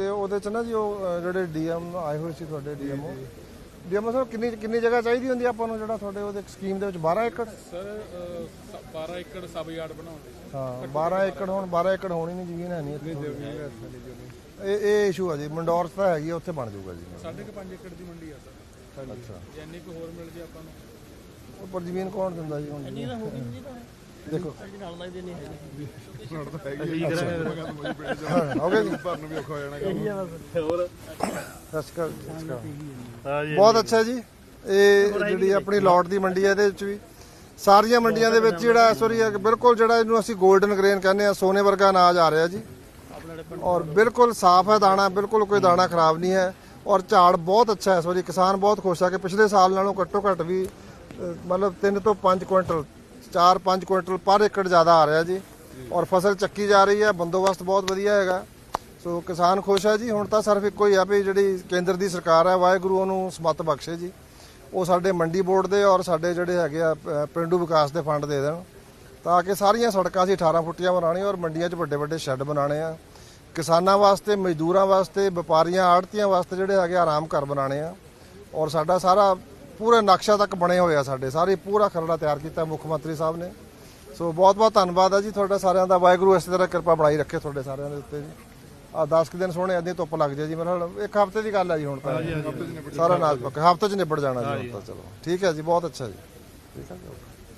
ਤੇ ਉਹਦੇ ਚ ਨਾ ਜੀ ਉਹ ਅ, ਜਿਹੜੇ ਡੀਐਮ ਆਏ ਹੋਏ ਸੀ ਤੁਹਾਡੇ ਡੀਐਮਓ। ਡੀਐਮਓ ਸਾਹਿਬ ਕਿੰਨੀ ਕਿੰਨੀ ਜਗ੍ਹਾ ਚਾਹੀਦੀ ਹੁੰਦੀ ਆ ਆਪਾਂ ਨੂੰ ਜਿਹੜਾ ਤੁਹਾਡੇ ਉਹਦੇ ਸਕੀਮ ਦੇ ਵਿੱਚ 12 ਏਕੜ? ਸਰ ਅਹ, ਸ- 12 ਏਕੜ ਸਬ ਯਾਰਡ ਬਣਾਉਂਦੇ ਹਾਂ 12 ਏਕੜ ਹੁਣ 12 ਏਕੜ ਹੋਣੀ ਨਹੀਂ ਜ਼ਮੀਨ ਹੈ ਨਹੀਂ ਇੱਥੇ। ਇਹ ਇਹ ਇਸ਼ੂ ਆ ਜੀ ਮੰਡੌਰ 'ਚ ਤਾਂ ਹੈਗੀ ਆ, ਉੱਥੇ ਬਣ ਜਾਊਗਾ ਜੀ। ਸਾਢੇ ਕੁ 5 ੇਕੜ ਦੀ ਮੰਡੀ ਆ ਸਰ। ਅੱਛਾ। ਜੇ ਇੰਨੀ ਕੁ ਹੋਰ ਮਿਲ ਜੇ ਆਪਾਂ ਨੂੰ। ਉੱਪਰ ਜ਼ਮੀਨ ਕੌਣ ਦਿੰਦਾ ਜੀ ਹੁਣ? ਦੇਖੋ। ਨਾਲ ਲੱਗਦੇ ਨਹੀਂ ਹੈਗੇ। ਹਾਂ, ਹੋ ਗਿਆ ਜੀ। ਭਰਨ ਵੀ ਔਖਾ ਹੋ ਜਾਣਾ ਇਹੀ ਆ ਬਸ। ਹੋਰ? ਸਤਿ ਸ਼੍ਰੀ ਅਕਾਲ, ਸਤਿ ਸ਼੍ਰੀ ਅਕਾਲ। ਹਾਂ ਜੀ ਬਹੁਤ ਅੱਛਾ ਜੀ। ਇਹ ਜਿਹੜੀ ਆਪਣੀ ਲੋਟ ਦੀ ਮੰਡੀ ਹੈ ਇਹਦੇ ਵਿੱਚ ਵੀ ਸਾਰੀਆਂ ਮੰਡੀਆਂ ਦੇ ਵਿੱਚ ਜਿਹੜਾ ਇਸ ਵਾਰੀ ਬਿਲਕੁਲ ਜਿਹੜਾ ਇਹਨੂੰ ਅਸੀਂ 골ਡਨ ਗ੍ਰੇਨ ਕਹਿੰਦੇ ਆ ਸੋਨੇ ਵਰਗਾ ਅਨਾਜ ਆ ਰਿਹਾ ਜੀ। ਔਰ ਬਿਲਕੁਲ ਸਾਫ਼ ਹੈ ਦਾਣਾ ਬਿਲਕੁਲ ਕੋਈ ਦਾਣਾ ਖਰਾਬ ਨਹੀਂ ਹੈ। ਔਰ ਝਾੜ ਬਹੁਤ ਅੱਛਾ ਹੈ ਇਸ ਵਾਰੀ। ਕਿਸਾਨ ਬਹੁਤ ਖੁਸ਼ ਆ ਕਿ ਪਿਛਲੇ ਸਾਲ ਨਾਲੋਂ ਘੱਟੋ ਘੱਟ ਵੀ ਮਤਲਬ 3 ਤੋਂ 5 ਕੁਇੰਟਲ 4-5 ਕੁਇੰਟਲ ਪਰ ਏਕੜ ਜ਼ਿਆਦਾ ਆ ਰਿਹਾ ਜੀ। ਔਰ ਫਸਲ ਚੱਕੀ ਜਾ ਰਹੀ ਹੈ ਬੰਦੋਬਸਤ ਬਹੁਤ ਵਧੀਆ ਹੈਗਾ। ਸੋ ਕਿਸਾਨ ਖੁਸ਼ ਹੈ ਜੀ। ਹੁਣ ਤਾਂ ਸਿਰਫ ਇੱਕੋ ਹੀ ਆ ਵੀ ਜਿਹੜੀ ਕੇਂਦਰ ਦੀ ਸਰਕਾਰ ਹੈ ਵਾਹਿਗੁਰੂ ਉਹਨੂੰ ਸਮਤ ਬਖਸ਼ੇ ਜੀ। ਉਹ ਸਾਡੇ ਮੰਡੀ ਬੋਰਡ ਦੇ ਔਰ ਸਾਡੇ ਜਿਹੜੇ ਹੈਗੇ ਆ ਪਿੰਡੂ ਵਿਕਾਸ ਦੇ ਫੰਡ ਦੇ ਦੇਣ। ਤਾਂ ਕਿ ਸਾਰੀਆਂ ਸੜਕਾਂ ਅਸੀਂ 18 ਫੁੱਟੀਆਂ ਬਣਾਉਣੀਆਂ ਔਰ ਮੰਡੀਆਂ 'ਚ ਵੱਡੇ ਵੱਡੇ ਸ਼ੈੱਡ ਬਣਾਉਣੇ ਆ। ਕਿਸਾਨਾਂ ਵਾਸਤੇ ਮਜ਼ਦੂਰਾਂ ਵਾਸਤੇ ਵਪਾਰੀਆਂ ਆੜਤੀਆਂ ਵਾਸਤੇ ਜਿਹੜੇ ਹੈਗੇ ਆਰਾਮ ਘਰ ਬਣਾਉਣੇ ਆ। ਔਰ ਸਾਡਾ ਸਾਰਾ ਪੂਰਾ ਨਕਸ਼ਾ ਤੱਕ ਬਣੇ ਹੋਏ ਆ ਸਾਡੇ। ਸਾਰੇ ਪੂਰਾ ਖਰੜਾ ਤਿਆਰ ਕੀਤਾ ਮੁੱਖ ਮੰਤਰੀ ਸਾਹਿਬ ਨੇ। ਸੋ ਬਹੁਤ ਬਹੁਤ ਧੰਨਵਾਦ ਆ ਜੀ ਤੁਹਾਡਾ ਸਾਰਿਆਂ ਦਾ। ਵਾਹਿਗੁਰੂ ਇਸੇ ਤਰ੍ਹਾਂ ਕਿਰਪਾ ਬਣਾਈ ਰੱਖੇ ਤੁਹਾਡੇ ਸਾਰਿਆਂ ਦੇ ਉੱਤੇ ਜੀ। ਆ 10 ਕੁ ਦਿਨ ਸੋਹਣੇ ਅੱਧੀ ਧੁੱਪ ਲੱਗ ਜਾਏ ਜੀ। ਮੇਰੇ ਨਾਲ ਇੱਕ ਹਫ਼ਤੇ ਦੀ ਗੱਲ ਹੈ ਜੀ ਹੁਣ ਤਾਂ। ਸਾਰਾ ਨਾਜ ਪੱਕਾ। ਹਫ਼ਤੇ 'ਚ ਨਿਬੜ ਜਾਣਾ ਜੀ ਹੁਣ ਤਾਂ ਚਲੋ। ਠੀਕ ਹੈ ਜੀ ਬਹੁਤ ਅੱਛਾ ਜੀ। ਠੀਕ ਹੈ ਜੀ